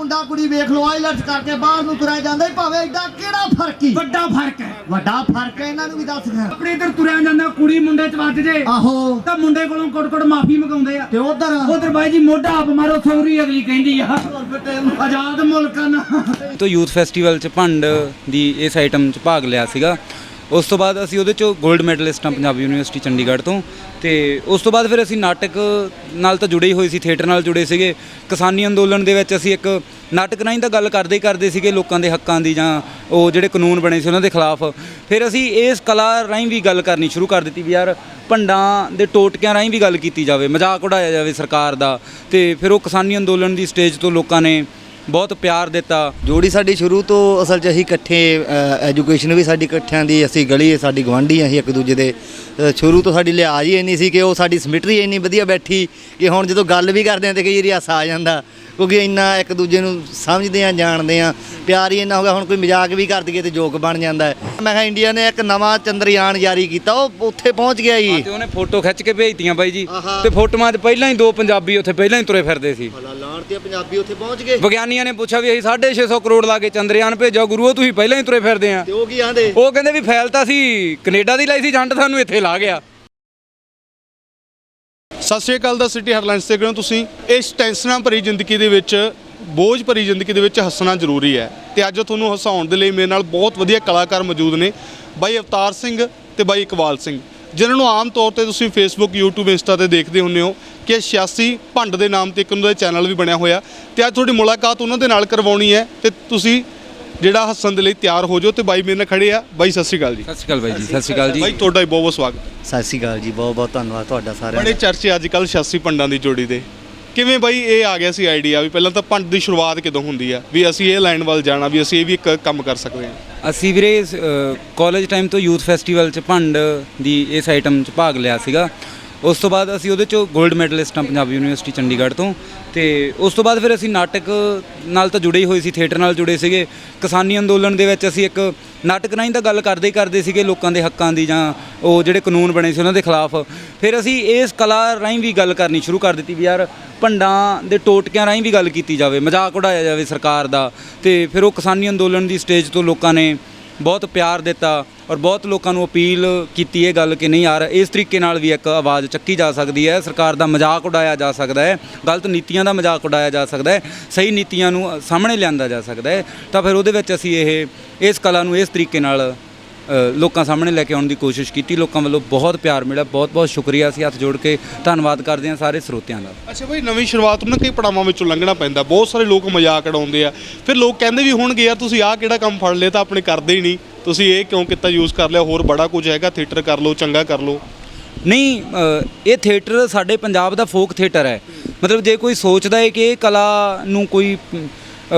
ਮੁੰਡਾ ਕੁੜੀ ਵੇਖ ਲਓ ਆਈਲੈਟਸ ਕਰਕੇ ਬਾਹਰ ਨੂੰ ਤੁਰਿਆ ਜਾਂਦਾ ਹੀ ਭਾਵੇਂ ਐਡਾ ਕਿਹੜਾ ਫ਼ਰਕ ਹੀ ਵੱਡਾ ਫ਼ਰਕ ਹੈ। ਵੱਡਾ ਫ਼ਰਕ ਹੈ ਇਹਨਾਂ ਨੂੰ ਵੀ ਦੱਸ ਗਿਆ ਆਪਣੇ ਇੱਧਰ ਤੁਰਿਆ ਜਾਂਦਾ ਕੁੜੀ ਮੁੰਡੇ ਚ ਵੱਜ ਜੇ ਆਹੋ। ਤਾਂ ਮੁੰਡੇ ਕੋਲੋਂ ਕੁੱਟ-ਕੁੱਟ ਮਾਫੀ ਮੰਗਾਉਂਦੇ ਆ। ਤੇ ਉਧਰ? ਉਧਰ ਬਾਈ ਜੀ ਮੋਢਾ ਆਪ ਮਾਰੋ ਸੌਰੀ ਅਗਲੀ ਕਹਿੰਦੀ ਆ। ਆਜ਼ਾਦ ਮੁਲਕਾਂ ਨਾਲ ਤੋਂ ਯੂਥ ਫੈਸਟੀਵਲ ਚ ਭੰਡ ਦੀ ਇਸ ਆਈਟਮ ਚ ਭਾਗ ਲਿਆ ਸੀਗਾ। ਉਸ ਤੋਂ ਬਾਅਦ ਅਸੀਂ ਉਹਦੇ ਚੋਂ 골ਡ ਮੈਡਲਿਸਟ ਹਾਂ ਪੰਜਾਬ ਯੂਨੀਵਰਸਿਟੀ ਚੰਡੀਗੜ੍ਹ ਤੋਂ ਤੇ ਉਸ ਤੋਂ ਬਾਅਦ ਫਿਰ ਅਸੀਂ ਨਾਟਕ ਨਾਲ ਤਾਂ ਜੁੜੇ ਹੀ ਹੋਏ ਸੀ ਥੀਏਟਰ ਨਾਲ ਜੁੜੇ ਸੀਗੇ। ਕਿਸਾਨੀ ਅੰਦੋਲਨ ਦੇ ਵਿੱਚ ਅਸੀਂ ਇੱਕ ਨਾਟਕ ਰਾਹੀਂ ਤਾਂ ਗੱਲ ਕਰਦੇ ਹੀ ਕਰਦੇ ਸੀਗੇ ਲੋਕਾਂ ਦੇ ਹੱਕਾਂ ਦੀ ਜਾਂ ਉਹ ਜਿਹੜੇ ਕਾਨੂੰਨ ਬਣੇ ਸੀ ਉਹਨਾਂ ਦੇ ਖਿਲਾਫ। ਫਿਰ ਅਸੀਂ ਇਸ ਕਲਾ ਰਾਹੀਂ ਵੀ ਗੱਲ ਕਰਨੀ ਸ਼ੁਰੂ ਕਰ ਦਿੱਤੀ ਵੀ ਯਾਰ ਭੰਡਾਂ ਦੇ ਟੋਟਕਿਆਂ ਰਾਹੀਂ ਵੀ ਗੱਲ ਕੀਤੀ ਜਾਵੇ, ਮਜ਼ਾਕ ਉਡਾਇਆ ਜਾਵੇ ਸਰਕਾਰ ਦਾ। ਤੇ ਫਿਰ ਉਹ ਕਿਸਾਨੀ ਅੰਦੋਲਨ ਦੀ ਸਟੇਜ ਤੋਂ ਲੋਕਾਂ ਨੇ ਬਹੁਤ ਪਿਆਰ ਦਿੱਤਾ। ਜੋੜੀ ਸਾਡੀ ਸ਼ੁਰੂ ਤੋਂ ਅਸਲ 'ਚ ਅਸੀਂ ਇਕੱਠੇ ਐਜੂਕੇਸ਼ਨ ਵੀ ਸਾਡੀ ਇਕੱਠਿਆਂ ਦੀ, ਅਸੀਂ ਗਲੀ, ਸਾਡੀ ਗਵਾਂਢੀ ਅਸੀਂ ਇੱਕ ਦੂਜੇ ਦੇ ਸ਼ੁਰੂ ਤੋਂ ਸਾਡੀ ਲਿਹਾਜ਼ ਹੀ ਇੰਨੀ ਸੀ ਕਿ ਉਹ ਸਾਡੀ ਸਮਿਟਰੀ ਇੰਨੀ ਵਧੀਆ ਬੈਠੀ ਕਿ ਹੁਣ ਜਦੋਂ ਗੱਲ ਵੀ ਕਰਦੇ ਆ ਤੇ ਕਈ ਵਾਰੀ ਹਾਸਾ ਆ ਜਾਂਦਾ। ਕਿਉਂਕਿ ਇੰਨਾ ਇੱਕ ਦੂਜੇ ਨੂੰ ਸਮਝਦੇ ਆ ਜਾਣਦੇ ਆ। ਪਿਆਰ ਹੀ ਇੰਨਾ ਹੋ ਗਿਆ ਹੁਣ ਕੋਈ ਮਜ਼ਾਕ ਵੀ ਕਰ ਦਈਏ ਤੇ ਜੋਕ ਬਣ ਜਾਂਦਾ ਹੈ। ਮੈਂ ਕਿਹਾ ਇੰਡੀਆ ਨੇ ਇੱਕ ਨਵਾਂ ਚੰਦਰਯਾਨ ਜਾਰੀ ਕੀਤਾ ਉਹ ਉੱਥੇ ਪਹੁੰਚ ਗਿਆ ਜੀ। ਤੇ ਉਹਨੇ ਫੋਟੋ ਖਿੱਚ ਕੇ ਭੇਜਤੀਆਂ ਬਾਈ ਜੀ। ਤੇ ਫੋਟੋਆਂ 'ਚ ਪਹਿਲਾਂ ਹੀ ਦੋ ਪੰਜਾਬੀ ਉੱਥੇ ਪਹਿਲਾਂ ਹੀ ਤੁਰੇ ਫਿਰਦੇ ਸੀ। ਭਲਾ ਲਾਣ ਤੇ ਪੰਜਾਬੀ ਉੱਥੇ ਪਹੁੰਚ ਗਏ। ਵਿਗਿਆਨੀਆਂ ਨੇ ਪੁੱਛਿਆ ਵੀ ਅਸੀਂ 650 ਕਰੋੜ ਲਾ ਕੇ ਚੰਦਰਯਾਨ ਭੇਜੋ ਗੁਰੂਓ ਤੁਸੀਂ ਪਹਿਲਾਂ ਹੀ ਤੁਰੇ ਫਿਰਦੇ ਆ। ਤੇ ਉਹ ਕੀ ਆਂਦੇ ਉਹ ਕਹਿੰਦੇ ਵੀ ਫੈਲ ਤਾਂ ਸੀ ਕੈਨੇਡਾ ਦੀ ਲਾਈ ਸੀ ਜੰਟ ਸਾਨੂੰ ਇੱਥੇ ਲਾ ਗਿਆ। ਸਤਿ ਸ਼੍ਰੀ ਅਕਾਲ ਦਾ ਸਿਟੀ ਹੈਡਲਾਈਨਸ ਦੇਖ ਰਹੇ ਹੋ ਤੁਸੀਂ। ਇਸ ਟੈਨਸ਼ਨਾਂ ਭਰੀ ਜ਼ਿੰਦਗੀ ਦੇ ਵਿੱਚ, ਬੋਝ ਭਰੀ ਜ਼ਿੰਦਗੀ ਦੇ ਵਿੱਚ ਹੱਸਣਾ ਜ਼ਰੂਰੀ ਹੈ। ਤੇ ਅੱਜ ਤੁਹਾਨੂੰ ਹਸਾਉਣ ਦੇ ਲਈ ਮੇਰੇ ਨਾਲ ਬਹੁਤ ਵਧੀਆ ਕਲਾਕਾਰ ਮੌਜੂਦ ਨੇ, ਬਾਈ ਅਵਤਾਰ ਸਿੰਘ ਤੇ ਬਾਈ ਇਕਬਾਲ ਸਿੰਘ। ਜਿਨ੍ਹਾਂ ਨੂੰ ਆਮ ਤੌਰ ਤੇ ਤੁਸੀਂ ਫੇਸਬੁੱਕ YouTube ਇੰਸਟਾ ਤੇ ਦੇਖਦੇ ਹੁੰਦੇ ਹੋ ਕਿ 86 ਭੰਡ ਦੇ ਨਾਮ ਤੇ ਇੱਕ ਉਹਨਾਂ ਦਾ ਚੈਨਲ ਵੀ ਬਣਿਆ ਹੋਇਆ। ਤੇ ਅੱਜ ਤੁਹਾਡੀ ਮੁਲਾਕਾਤ ਉਹਨਾਂ ਦੇ ਨਾਲ ਕਰਵਾਉਣੀ ਹੈ ਤੇ ਤੁਸੀਂ ਜਿਹੜਾ ਹੱਸਣ ਦੇ ਲਈ ਤਿਆਰ ਹੋ ਜਾਓ ਤੇ ਬਾਈ ਮੇਰੇ ਨਾਲ ਖੜੇ ਆ। ਬਾਈ ਸਤਿ ਸ਼੍ਰੀ ਅਕਾਲ ਜੀ। ਸਤਿ ਸ਼੍ਰੀ ਅਕਾਲ ਬਾਈ ਜੀ ਸਤਿ ਸ਼੍ਰੀ ਅਕਾਲ ਜੀ। ਬਾਈ ਤੁਹਾਡਾ ਵੀ ਬਹੁਤ ਬਹੁਤ ਸਵਾਗਤ। ਸਤਿ ਸ਼੍ਰੀ ਅਕਾਲ ਜੀ ਬਹੁਤ ਬਹੁਤ ਧੰਨਵਾਦ ਤੁਹਾਡਾ ਸਾਰਿਆਂ ਬੜੇ ਦਾ। ਚਰਚੇ ਅੱਜ ਕੱਲ 86 ਪੰਡਾਂ ਦੀ ਜੋੜੀ ਦੇ। ਕਿਵੇਂ ਬਾਈ ਇਹ ਆ ਗਿਆ ਸੀ ਆਈਡੀਆ ਵੀ ਪਹਿਲਾਂ ਤਾਂ ਪੰਡ ਦੀ ਸ਼ੁਰੂਆਤ ਕਿਦੋਂ ਹੁੰਦੀ ਆ? ਵੀ ਅਸੀਂ ਇਹ ਲਾਈਨ ਵੱਲ ਜਾਣਾ ਵੀ ਅਸੀਂ ਇਹ ਵੀ ਇੱਕ ਕੰਮ ਕਰ ਸਕਦੇ ਹਾਂ। ਅਸੀਂ ਵੀਰੇ ਕਾਲਜ ਟਾਈਮ ਤੋਂ ਯੂਥ ਫੈਸਟੀਵਲ 'ਚ ਭੰਡ ਦੀ ਇਸ ਆਈਟਮ 'ਚ ਭਾਗ ਲਿਆ ਸੀਗਾ। ਉਸ ਤੋਂ ਬਾਅਦ ਅਸੀਂ ਉਹਦੇ ਚੋਂ 골ਡ ਮੈਡਲਿਸਟ ਹਾਂ ਪੰਜਾਬ ਯੂਨੀਵਰਸਿਟੀ ਚੰਡੀਗੜ੍ਹ ਤੋਂ ਤੇ ਉਸ ਤੋਂ ਬਾਅਦ ਫਿਰ ਅਸੀਂ ਨਾਟਕ ਨਾਲ ਤਾਂ ਜੁੜੇ ਹੀ ਹੋਏ ਸੀ ਥੀਏਟਰ ਨਾਲ ਜੁੜੇ ਸੀਗੇ। ਕਿਸਾਨੀ ਅੰਦੋਲਨ ਦੇ ਵਿੱਚ ਅਸੀਂ ਇੱਕ ਨਾਟਕ ਰਾਹੀਂ ਤਾਂ ਗੱਲ ਕਰਦੇ ਹੀ ਕਰਦੇ ਸੀਗੇ ਲੋਕਾਂ ਦੇ ਹੱਕਾਂ ਦੀ ਜਾਂ ਉਹ ਜਿਹੜੇ ਕਾਨੂੰਨ ਬਣੇ ਸੀ ਉਹਨਾਂ ਦੇ ਖਿਲਾਫ। ਫਿਰ ਅਸੀਂ ਇਸ ਕਲਾ ਰਾਹੀਂ ਵੀ ਗੱਲ ਕਰਨੀ ਸ਼ੁਰੂ ਕਰ ਦਿੱਤੀ ਵੀ ਯਾਰ ਭੰਡਾਂ ਦੇ ਟੋਟਕਿਆਂ ਰਾਹੀਂ ਵੀ ਗੱਲ ਕੀਤੀ ਜਾਵੇ, ਮਜ਼ਾਕ ਉਡਾਇਆ ਜਾਵੇ ਸਰਕਾਰ ਦਾ ਤੇ ਫਿਰ ਉਹ ਕਿਸਾਨੀ ਅੰਦੋਲਨ ਦੀ ਸਟੇਜ ਤੋਂ ਲੋਕਾਂ ਨੇ ਬਹੁਤ ਪਿਆਰ ਦਿੱਤਾ ਔਰ ਬਹੁਤ ਲੋਕਾਂ ਨੂੰ ਅਪੀਲ ਕੀਤੀ ਇਹ ਗੱਲ ਕਿ ਨਹੀਂ ਯਾਰ, ਇਸ ਤਰੀਕੇ ਨਾਲ ਵੀ ਇੱਕ ਆਵਾਜ਼ ਚੱਕੀ ਜਾ ਸਕਦੀ ਹੈ, ਸਰਕਾਰ ਦਾ ਮਜ਼ਾਕ ਉਡਾਇਆ ਜਾ ਸਕਦਾ ਹੈ, ਗਲਤ ਨੀਤੀਆਂ ਦਾ ਮਜ਼ਾਕ ਉਡਾਇਆ ਜਾ ਸਕਦਾ ਹੈ, ਸਹੀ ਨੀਤੀਆਂ ਨੂੰ ਸਾਹਮਣੇ ਲਿਆਂਦਾ ਜਾ ਸਕਦਾ ਹੈ, ਤਾਂ ਫਿਰ ਉਹਦੇ ਵਿੱਚ ਅਸੀਂ ਇਹ, ਇਸ ਕਲਾ ਨੂੰ ਇਸ ਤਰੀਕੇ ਨਾਲ ਲੋਕਾਂ ਸਾਹਮਣੇ ਲੈ ਕੇ ਆਉਣ ਦੀ ਕੋਸ਼ਿਸ਼ ਕੀਤੀ। ਲੋਕਾਂ ਵੱਲੋਂ ਬਹੁਤ ਪਿਆਰ ਮਿਲਿਆ ਬਹੁਤ ਬਹੁਤ ਸ਼ੁਕਰੀਆ। ਅਸੀਂ ਹੱਥ ਜੋੜ ਕੇ ਧੰਨਵਾਦ ਕਰਦੇ ਹਾਂ ਸਾਰੇ ਸਰੋਤਿਆਂ ਦਾ। ਅੱਛਾ ਬਾਈ ਨਵੀਂ ਸ਼ੁਰੂਆਤ ਨੂੰ ਨਾ ਕਈ ਪੜਾਵਾਂ ਵਿੱਚੋਂ ਲੰਘਣਾ ਪੈਂਦਾ। ਬਹੁਤ ਸਾਰੇ ਲੋਕ ਮਜ਼ਾਕ ਉਡਾਉਂਦੇ ਆ। ਫਿਰ ਲੋਕ ਕਹਿੰਦੇ ਵੀ ਹੋਣਗੇ ਯਾਰ ਤੁਸੀਂ ਆਹ ਕਿਹੜਾ ਕੰਮ ਫੜ ਲਿਆ? ਤਾਂ ਆਪਣੇ ਕਰਦੇ ਹੀ ਨਹੀਂ। ਤੁਸੀਂ ਇਹ ਕਿਉਂ ਕੀਤਾ? ਯੂਜ਼ ਕਰ ਲਿਆ। ਹੋਰ ਬੜਾ ਕੁਝ ਹੈਗਾ। ਥੀਏਟਰ ਕਰ ਲਓ ਚੰਗਾ ਕਰ ਲਓ। ਨਹੀਂ ਅ, ਇਹ ਥੀਏਟਰ ਸਾਡੇ ਪੰਜਾਬ ਦਾ ਫੋਕ ਥੀਏਟਰ ਹੈ। ਮਤਲਬ ਜੇ ਕੋਈ ਸੋਚਦਾ ਹੈ ਕਿ ਇਹ ਕਲਾ ਨੂੰ ਕੋਈ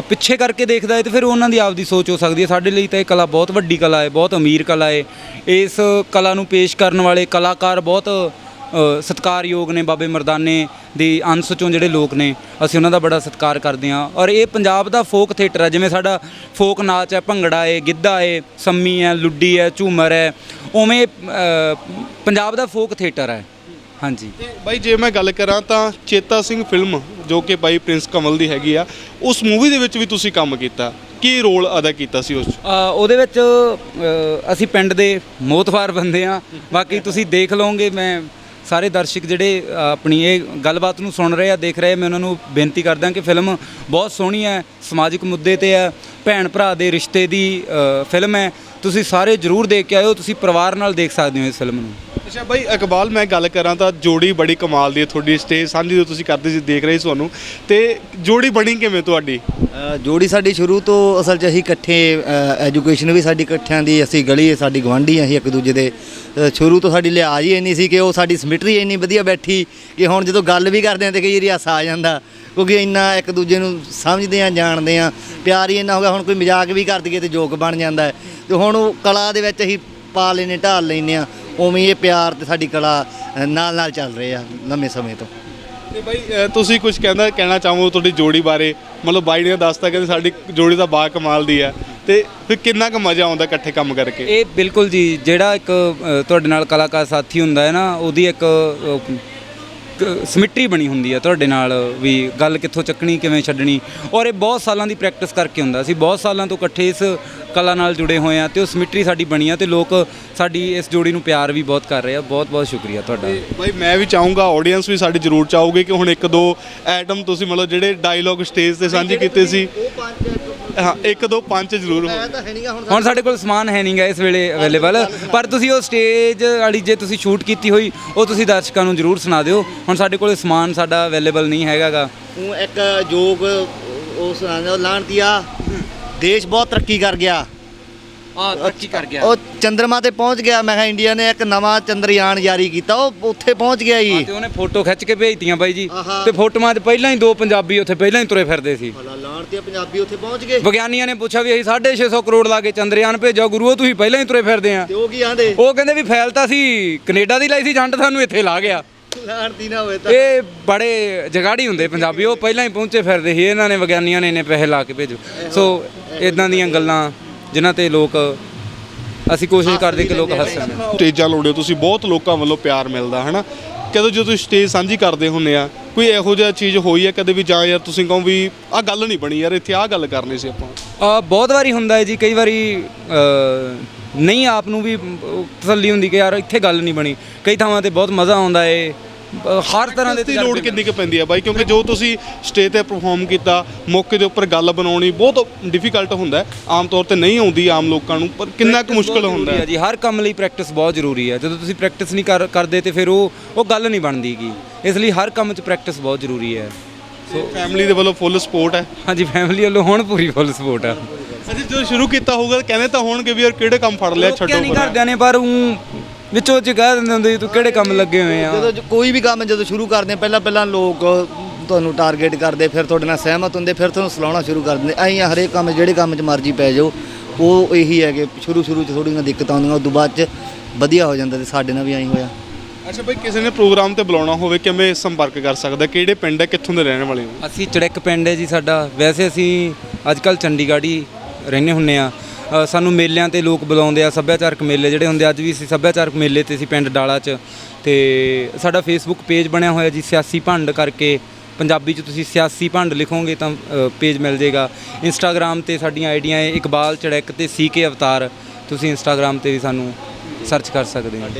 ਪਿੱਛੇ ਕਰਕੇ ਦੇਖਦਾ ਹੈ ਤੇ ਫਿਰ ਉਹਨਾਂ ਦੀ ਆਪਦੀ ਸੋਚ ਹੋ ਸਕਦੀ ਹੈ। ਸਾਡੇ ਲਈ ਤਾਂ ਇਹ ਕਲਾ ਬਹੁਤ ਵੱਡੀ ਕਲਾ ਹੈ ਬਹੁਤ ਅਮੀਰ ਕਲਾ ਹੈ। ਇਸ ਕਲਾ ਨੂੰ ਪੇਸ਼ ਕਰਨ ਵਾਲੇ ਕਲਾਕਾਰ ਬਹੁਤ ਅ, ਸਤਿਕਾਰਯੋਗ ਨੇ ਬਾਬੇ ਮਰਦਾਨੇ ਦੀ ਅੰਸ਼ ਚੋਂ ਜਿਹੜੇ ਲੋਕ ਨੇ ਅਸੀਂ ਉਹਨਾਂ ਦਾ ਬੜਾ ਸਤਿਕਾਰ ਕਰਦੇ ਹਾਂ। ਔਰ ਇਹ ਪੰਜਾਬ ਦਾ ਫੋਕ ਥੀਏਟਰ ਹੈ ਜਿਵੇਂ ਸਾਡਾ ਫੋਕ ਨਾਚ ਹੈ ਭੰਗੜਾ ਹੈ ਗਿੱਧਾ ਹੈ ਸੰਮੀ ਹੈ ਲੁੱਡੀ ਹੈ ਝੂਮਰ ਹੈ ਉਵੇਂ ਪੰਜਾਬ ਦਾ ਫੋਕ ਥੀਏਟਰ ਹੈ। ਹਾਂਜੀ। ਤੇ ਬਾਈ ਜੇ ਮੈਂ ਗੱਲ ਕਰਾਂ ਤਾਂ ਚੇਤਾ ਸਿੰਘ ਫਿਲਮ ਜੋ ਕਿ ਬਾਈ ਪ੍ਰਿੰਸ ਕਮਲ ਦੀ ਹੈਗੀ ਆ ਉਸ ਮੂਵੀ ਦੇ ਵਿੱਚ ਵੀ ਤੁਸੀਂ ਕੰਮ ਕੀਤਾ। ਕੀ ਰੋਲ ਅਦਾ ਕੀਤਾ ਸੀ ਉਸ 'ਚ? ਅ, ਉਹਦੇ ਵਿੱਚ ਅ, ਅਸੀਂ ਪਿੰਡ ਦੇ ਮੋਤਵਾਰ ਬੰਦੇ ਆ। ਬਾਕੀ ਤੁਸੀਂ ਦੇਖ ਲਓਗੇ ਮੈਂ ਸਾਰੇ ਦਰਸ਼ਕ ਜਿਹੜੇ ਅ, ਆਪਣੀ ਇਹ ਗੱਲਬਾਤ ਨੂੰ ਸੁਣ ਰਹੇ ਆ ਦੇਖ ਰਹੇ ਆ, ਮੈਂ ਉਹਨਾਂ ਨੂੰ ਬੇਨਤੀ ਕਰਦਾ ਕਿ ਫਿਲਮ ਬਹੁਤ ਸੋਹਣੀ ਹੈ ਸਮਾਜਿਕ ਮੁੱਦੇ ਤੇ ਹੈ ਭੈਣ ਭਰਾ ਦੇ ਰਿਸ਼ਤੇ ਦੀ ਅ, ਫਿਲਮ ਹੈ। ਤੁਸੀਂ ਸਾਰੇ ਜਰੂਰ ਦੇਖ ਕੇ ਆਇਓ ਤੁਸੀਂ ਪਰਿਵਾਰ ਨਾਲ ਦੇਖ ਸਕਦੇ ਹੋ ਇਸ ਫਿਲਮ ਨੂੰ। ਅੱਛਾ ਬਾਈ ਇਕਬਾਲ ਮੈਂ ਗੱਲ ਕਰਾਂ ਤਾਂ ਜੋੜੀ ਬੜੀ ਕਮਾਲ ਦੀ ਹੈ ਤੁਹਾਡੀ ਸਟੇਜ ਸਾਂਝੀ ਜੋ ਤੁਸੀਂ ਕਰਦੇ ਸੀ ਦੇਖ ਰਹੇ ਸੀ ਤੁਹਾਨੂੰ। ਤੇ ਜੋੜੀ ਬਣੀ ਕਿਵੇਂ ਤੁਹਾਡੀ? ਅ, ਜੋੜੀ ਸਾਡੀ ਸ਼ੁਰੂ ਤੋਂ ਅਸਲ 'ਚ ਅਸੀਂ ਇਕੱਠੇ ਐਜੂਕੇਸ਼ਨ ਵੀ ਸਾਡੀ ਇਕੱਠਿਆਂ ਦੀ ਅਸੀਂ ਗਲੀ ਸਾਡੀ ਗਵਾਂਢੀ ਅਸੀਂ ਇੱਕ ਦੂਜੇ ਦੇ ਅ, ਸ਼ੁਰੂ ਤੋਂ ਸਾਡੀ ਲਿਹਾਜ਼ ਹੀ ਇੰਨੀ ਸੀ ਕਿ ਉਹ ਸਾਡੀ ਸਮਿਟਰੀ ਇੰਨੀ ਵਧੀਆ ਬੈਠੀ ਕਿ ਹੁਣ ਜਦੋਂ ਗੱਲ ਵੀ ਕਰਦੇ ਹਾਂ ਤੇ ਕਈ ਵਾਰੀ ਹਾਸਾ ਆ ਜਾਂਦਾ ਕਿਉਂਕਿ ਇੰਨਾ ਇੱਕ ਦੂਜੇ ਨੂੰ ਸਮਝਦੇ ਆ ਜਾਣਦੇ ਆ ਪਿਆਰ ਹੀ ਇੰਨਾ ਹੋ ਗਿਆ ਹੁਣ ਕੋਈ ਮਜ਼ਾਕ ਵੀ ਕਰ ਦਈਏ ਤੇ ਜੋਕ ਬਣ ਜਾਂਦਾ ਹੈ। ਤੇ ਹੁਣ ਉਹ ਕਲਾ ਦੇ ਵਿੱਚ ਅਸੀਂ ਪਾ ਲੈਨੇ ਢਾਲ ਲੈਨੇ ਆ। ਉਵੇਂ ਇਹ ਪਿਆਰ ਤੇ ਸਾਡੀ ਕਲਾ ਨਾਲ ਨਾਲ ਚੱਲ ਰਹੇ ਆ ਲੰਮੇ ਸਮੇਂ ਤੋਂ। ਤੇ ਬਾਈ ਅ, ਤੁਸੀਂ ਕੁਝ ਕਹਿੰਦਾ ਕਹਿਣਾ ਚਾਹੋ ਤੁਹਾਡੀ ਜੋੜੀ ਬਾਰੇ? ਮਤਲਬ ਬਾਈ ਨੇ ਦੱਸਤਾ ਕਿ ਸਾਡੀ ਜੋੜੀ ਤਾਂ ਬਾ ਕਮਾਲ ਦੀ ਹੈ ਤੇ ਫਿਰ ਕਿੰਨਾ ਕੁ ਮਜ਼ਾ ਆਉਂਦਾ ਇਕੱਠੇ ਕੰਮ ਕਰਕੇ? ਇਹ ਬਿਲਕੁਲ ਜੀ ਜਿਹੜਾ ਇੱਕ ਅ, ਤੁਹਾਡੇ ਨਾਲ ਕਲਾਕਾਰ ਸਾਥੀ ਹੁੰਦਾ ਹੈ ਨਾ ਉਹਦੀ ਇੱਕ ਸਿਮਟਰੀ ਬਣੀ ਹੁੰਦੀ ਹੈ ਤੁਹਾਡੇ ਨਾਲ ਵੀ ਗੱਲ ਕਿੱਥੋਂ ਚੱਕਣੀ ਕਿਵੇਂ ਛੱਡਣੀ। ਔਰ ਇਹ ਬਹੁਤ ਸਾਲਾਂ ਦੀ ਪ੍ਰੈਕਟਿਸ ਕਰਕੇ ਹੁੰਦਾ ਅਸੀਂ ਬਹੁਤ ਸਾਲਾਂ ਤੋਂ ਇਕੱਠੇ ਇਸ ਕਲਾ ਨਾਲ ਜੁੜੇ ਹੋਏ ਆ ਤੇ ਉਹ ਸਿਮਟਰੀ ਸਾਡੀ ਬਣੀ ਆ ਤੇ ਲੋਕ ਸਾਡੀ ਇਸ ਜੋੜੀ ਨੂੰ ਪਿਆਰ ਵੀ ਬਹੁਤ ਕਰ ਰਹੇ ਆ। ਬਹੁਤ ਬਹੁਤ ਸ਼ੁਕਰੀਆ ਤੁਹਾਡਾ। ਬਾਈ ਮੈਂ ਵੀ ਚਾਹੂੰਗਾ ਆਡੀਅנס ਵੀ ਸਾਡੀ ਜ਼ਰੂਰ ਚਾਹੂਗੀ ਕਿ ਹੁਣ ਇੱਕ ਦੋ ਐਟਮ ਤੁਸੀਂ ਮਤਲਬ ਜਿਹੜੇ ਡਾਇਲੌਗ ਸਟੇਜ ਤੇ ਸਾਂਝੇ ਕੀਤੇ ਸੀ। ਹਾਂ ਇੱਕ ਦੋ ਪੰਜ ਜ਼ਰੂਰ ਹੋਣ। ਸਾਡੇ ਕੋਲ ਸਮਾਨ ਹੈ ਨਹੀਂਗਾ ਇਸ ਵੇਲੇ ਅਵੇਲੇਬਲ ਪਰ ਤੁਸੀਂ ਉਹ ਸਟੇਜ ਵਾਲੀ ਜੇ ਤੁਸੀਂ ਸ਼ੂਟ ਕੀਤੀ ਹੋਈ ਉਹ ਤੁਸੀਂ ਦਰਸ਼ਕਾਂ ਨੂੰ ਜ਼ਰੂਰ ਸੁਣਾ ਦਿਓ। ਹੁਣ ਸਾਡੇ ਕੋਲ ਸਮਾਨ ਸਾਡਾ ਅਵੇਲੇਬਲ ਨਹੀਂ ਹੈਗਾਗਾ। ਉਹ ਇੱਕ ਜੋਗ ਉਸ ਲਾਣਤੀਆ ਦੇਸ਼ ਬਹੁਤ ਤਰੱਕੀ ਕਰ ਗਿਆ। ਆ ਤਰੱਕੀ ਕਰ ਗਿਆ। ਉਹ ਚੰਦਰਮਾ ਤੇ ਪਹੁੰਚ ਗਿਆ। ਮੈਂ ਕਿਹਾ ਇੰਡੀਆ ਨੇ ਇੱਕ ਨਵਾਂ ਚੰਦਰਯਾਨ ਜਾਰੀ ਕੀਤਾ। ਉਹ ਉੱਥੇ ਪਹੁੰਚ ਗਿਆ ਜੀ। ਤੇ ਉਹਨੇ ਫੋਟੋ ਖਿੱਚ ਕੇ ਭੇਜਤੀਆਂ ਬਾਈ ਜੀ। ਆਹਾ। ਤੇ ਫੋਟੋਆਂ 'ਚ ਪਹਿਲਾਂ ਹੀ ਦੋ ਪੰਜਾਬੀ ਉੱਥੇ ਪਹਿਲਾਂ ਹੀ ਤੁਰੇ ਫਿਰਦੇ ਸੀ। ਭਲਾ ਲਾਣਤੀਆ ਪੰਜਾਬੀ ਉੱਥੇ ਪਹੁੰਚ ਗਏ। ਵਿਗਿਆਨੀਆਂ ਨੇ ਪੁੱਛਿਆ ਵੀ ਅਸੀਂ 650 ਕਰੋੜ ਲਾ ਕੇ ਚੰਦਰਯਾਨ ਭੇਜੋ ਗੁਰੂਓ ਤੁਸੀਂ ਪਹਿਲਾਂ ਹੀ ਤੁਰੇ ਫਿਰਦੇ ਆ। ਤੇ ਉਹ ਕੀ ਆਂਦੇ ਉਹ ਕਹਿੰਦੇ ਵੀ ਫੈਲ ਤਾਂ ਸੀ। ਕੈਨੇਡਾ ਦੀ ਲਾਈ ਸੀ ਜੰਟ ਸਾਨੂੰ ਇੱਥੇ ਲਾ ਗਿਆ। ਲਾਣਤੀ ਨਾ ਹੋਵੇ ਤਾਂ। ਇਹ ਬੜੇ ਜਗਾੜੀ ਹੁੰਦੇ ਪੰਜਾਬੀ। ਉਹ ਪਹਿਲਾਂ ਹੀ ਪਹੁੰਚੇ ਫਿਰਦੇ ਸੀ। ਇਹਨਾਂ ਨੇ ਵਿਗਿਆਨੀਆਂ ਨੇ ਇਹਨੇ ਪੈਸੇ ਲਾ ਕੇ ਭੇਜੋ। ਸੋ ਇਦਾਂ ਦੀਆਂ ਗੱਲਾਂ ਜਿਨ੍ਹਾਂ ਤੇ ਲੋਕ ਅਸੀਂ ਕੋਸ਼ਿਸ਼ ਕਰਦੇ ਕਿ ਲੋਕ ਹੱਸਣ ਸਟੇਜਾਂ ਲਾਉਂਦੇ ਹੋ ਤੁਸੀਂ ਬਹੁਤ ਲੋਕਾਂ ਵੱਲੋਂ ਪਿਆਰ ਮਿਲਦਾ ਹਨਾ? ਕਦੋਂ ਜਦੋਂ ਤੁਸੀਂ ਸਟੇਜ ਸਾਂਝੀ ਕਰਦੇ ਹੁੰਨੇ ਆ ਕੋਈ ਇਹੋ ਜਿਹਾ ਚੀਜ਼ ਹੋਈ ਹੈ ਕਦੇ ਵੀ ਜਾਂ ਯਾਰ ਤੁਸੀਂ ਕਹੋ ਵੀ ਆਹ ਗੱਲ ਨਹੀਂ ਬਣੀ ਯਾਰ ਇੱਥੇ ਆਹ ਗੱਲ ਕਰਨੀ ਸੀ ਆਪਾਂ। ਆ ਬਹੁਤ ਵਾਰੀ ਹੁੰਦਾ ਹੈ ਜੀ ਕਈ ਵਾਰੀ ਅ, ਨਹੀਂ ਆਪ ਨੂੰ ਵੀ ਅ, ਤਸੱਲੀ ਹੁੰਦੀ ਕਿ ਯਾਰ ਇੱਥੇ ਗੱਲ ਨਹੀਂ ਬਣੀ। ਕਈ ਥਾਵਾਂ ਤੇ ਬਹੁਤ ਮਜ਼ਾ ਆਉਂਦਾ ਏ। ਹਰ ਤਰ੍ਹਾਂ ਦੇ ਦੀ ਲੋੜ ਕਿੰਨੀ ਕੁ ਪੈਂਦੀ ਆ ਬਾਈ? ਕਿਉਂਕਿ ਜੋ ਤੁਸੀਂ ਸਟੇਜ ਤੇ ਪਰਫਾਰਮ ਕੀਤਾ ਮੌਕੇ ਦੇ ਉੱਪਰ ਗੱਲ ਬਣਾਉਣੀ ਬਹੁਤ ਡਿਫਿਕਲਟ ਹੁੰਦਾ ਹੈ। ਆਮ ਤੌਰ ਤੇ ਨਹੀਂ ਆਉਂਦੀ ਆਮ ਲੋਕਾਂ ਨੂੰ ਪਰ ਕਿੰਨਾ ਕੁ ਮੁਸ਼ਕਲ ਹੁੰਦਾ ਹੈ। ਜੀ। ਹਰ ਕੰਮ ਲਈ ਪ੍ਰੈਕਟਿਸ ਬਹੁਤ ਜ਼ਰੂਰੀ ਹੈ ਜਦੋਂ ਤੁਸੀਂ ਪ੍ਰੈਕਟਿਸ ਨਹੀਂ ਕਰ ਕਰਦੇ ਤੇ ਫਿਰ ਉਹ ਉਹ ਗੱਲ ਨਹੀਂ ਬਣਦੀਗੀ। ਇਸ ਲਈ ਹਰ ਕੰਮ 'ਚ ਪ੍ਰੈਕਟਿਸ ਬਹੁਤ ਜ਼ਰੂਰੀ ਹੈ ਸੋ ਫੈਮਿਲੀ ਦੇ ਵੱਲੋਂ ਫੁੱਲ ਸਪੋਰਟ ਹੈ। ਹਾਂਜੀ ਫੈਮਿਲੀ ਵੱਲੋਂ ਹੁਣ ਪੂਰੀ ਫੁੱਲ ਸਪੋਰਟ ਆ। ਅਸੀਂ ਜਦੋਂ ਸ਼ੁਰੂ ਕੀਤਾ ਹੋਊਗਾ ਕਹਿੰਦੇ ਤਾਂ ਹੋਣਗੇ ਵੀ ਯਾਰ ਕਿਹੜੇ ਕੰਮ ਫੜ ਲਿਆ ਛੱਡੋ ਨਹੀਂ ਪਰਾਂ। ਕਰਦਿਆਂ ਨੇ ਪਰ ਉਹ ਵਿੱਚੋਂ ਚ ਕਹਿ ਦਿੰਦੇ ਹੁੰਦੇ ਸੀ, ਤੂੰ ਕਿਹੜੇ ਕੰਮ ਲੱਗੇ ਹੋਏ ਆ? ਜਦੋਂ ਜ- ਕੋਈ ਵੀ ਕੰਮ ਜਦੋਂ ਸ਼ੁਰੂ ਕਰਦੇ ਆ, ਪਹਿਲਾਂ ਪਹਿਲਾਂ ਲੋਕ ਤੁਹਾਨੂੰ ਟਾਰਗੇਟ ਕਰਦੇ ਫਿਰ ਤੁਹਾਡੇ ਨਾਲ ਸਹਿਮਤ ਹੁੰਦੇ ਫਿਰ ਤੁਹਾਨੂੰ ਸਲਾਉਣਾ ਸ਼ੁਰੂ ਕਰ ਦਿੰਦੇ। ਐਂ ਹਰੇਕ ਕੰਮ ਜਿਹੜੇ ਕੰਮ 'ਚ ਮਰਜ਼ੀ ਪੈ ਜਾਓ ਉਹ ਇਹੀ ਹੈ ਕਿ ਸ਼ੁਰੂ ਸ਼ੁਰੂ 'ਚ ਥੋੜ੍ਹੀਆਂ ਦਿੱਕਤਾਂ ਆਉਂਦੀਆਂ ਉਦੋਂ ਬਾਅਦ 'ਚ ਵਧੀਆ ਹੋ ਜਾਂਦਾ ਤੇ ਸਾਡੇ ਨਾਲ ਵੀ ਐਂ ਹੋਇਆ। ਅੱਛਾ ਬਾਈ ਕਿਸੇ ਨੇ ਪ੍ਰੋਗਰਾਮ ਤੇ ਬੁਲਾਉਣਾ ਹੋਵੇ ਕਿਵੇਂ ਸੰਪਰਕ ਕਰ ਸਕਦਾ? ਕਿਹੜੇ ਪਿੰਡ ਹੈ ਕਿੱਥੋਂ ਦੇ ਰਹਿਣ ਵਾਲੇ ਹੋ? ਅਸੀਂ ਚੜੈਕ ਪਿੰਡ ਹੈ ਜੀ ਸਾਡਾ। ਵੈਸੇ ਅਸੀਂ ਅੱਜ ਕੱਲ ਚੰਡੀਗੜ੍ਹ ਹੀ ਰਹਿੰਦੇ ਹੁੰਨੇ ਆ ਅ, ਸਾਨੂੰ ਮੇਲਿਆਂ ਤੇ ਲੋਕ ਬੁਲਾਉਂਦੇ ਆ ਸੱਭਿਆਚਾਰਕ ਮੇਲੇ ਜਿਹੜੇ ਹੁੰਦੇ ਆ, ਅੱਜ ਵੀ ਅਸੀਂ ਸੱਭਿਆਚਾਰਕ ਮੇਲੇ ਤੇ ਸੀ ਪਿੰਡ ਡਾਲਾ 'ਚ। ਤੇ ਸਾਡਾ ਫੇਸਬੁੱਕ ਪੇਜ ਬਣਿਆ ਹੋਇਆ ਜੀ ਸਿਆਸੀ ਭੰਡ ਕਰਕੇ। ਪੰਜਾਬੀ 'ਚ ਤੁਸੀਂ ਸਿਆਸੀ ਭੰਡ ਲਿਖੋਗੇ ਤਾਂ ਪੇਜ ਮਿਲ ਜਾਏਗਾ ਇੰਸਟਾਗ੍ਰam ਤੇ ਸਾਡੀਆਂ ਆਈਡੀਆਂ ਹੈ ਇਕਬਾਲ ਚੜੈਕ ਤੇ ਸੀਕੇ ਅਵਤਾਰ। ਤੁਸੀਂ ਇੰਸਟਾਗ੍ਰam ਤੇ ਵੀ ਸਾਨੂੰ ਸਰਚ ਕਰ ਸਕਦੇ ਹੋ।